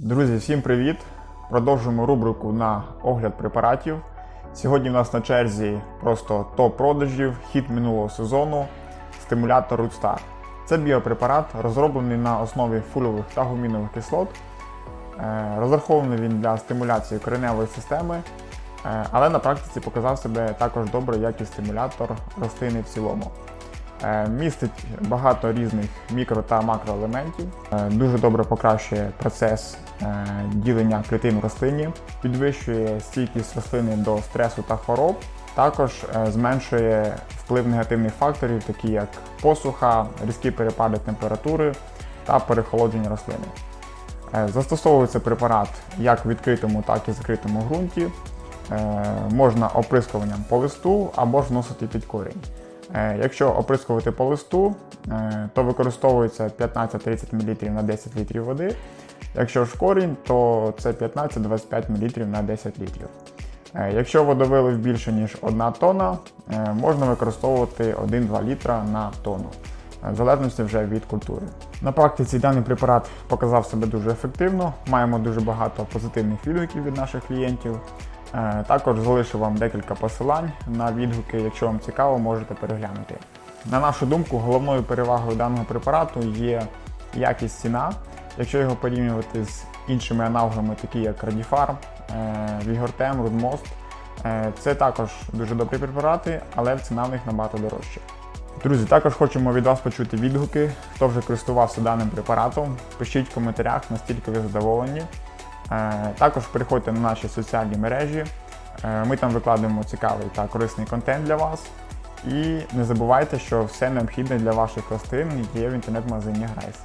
Друзі, всім привіт! Продовжуємо рубрику на огляд препаратів. Сьогодні в нас на черзі просто топ продажів, хід минулого сезону, стимулятор Rootstar. Це біопрепарат, розроблений на основі фульових та гумінових кислот. Е, Розрахований він для стимуляції кореневої системи, е, але на практиці показав себе також добре як і стимулятор рослини в цілому. Е, Містить багато різних мікро та макроелементів, Е, дуже добре покращує процес е, ділення клітин в рослині, підвищує стійкість рослини до стресу та хвороб, також зменшує вплив негативних факторів, такі як посуха, різкі перепади температури та перехолодження рослини. Застосовується препарат як в відкритому, так і закритому ґрунті. Можна оприскуванням по листу або ж вносити під корінь. Е, Якщо оприскувати по листу, е, то використовується 15-30 мл на 10 літрів води. Якщо ж корінь, то це 15-25 мл на 10 літрів. Е, Якщо водовилив більше ніж 1 тонна, е, можна використовувати 1-2 літра на тонну, в залежності вже від культури. На практиці даний препарат показав себе дуже ефективно. Маємо дуже багато позитивних відгуків від наших клієнтів. Е, Також залишу вам декілька посилань на відгуки, якщо вам цікаво, можете переглянути. На нашу думку, головною перевагою даного препарату є якість ціна. Якщо його порівнювати з іншими аналогами, такі як Vigortem, Rudmost, е, це також дуже добрі препарати, але ціна в них набагато дорожча. Друзі, також хочемо від вас почути відгуки, хто вже користувався даним препаратом. Пишіть в коментарях, наскільки ви задоволені. Е, Також переходьте на наші соціальні мережі. Е, Ми там викладаємо цікавий та корисний контент для вас. І не забувайте, що все необхідне для ваших рослин є в інтернет-магазині Грайс.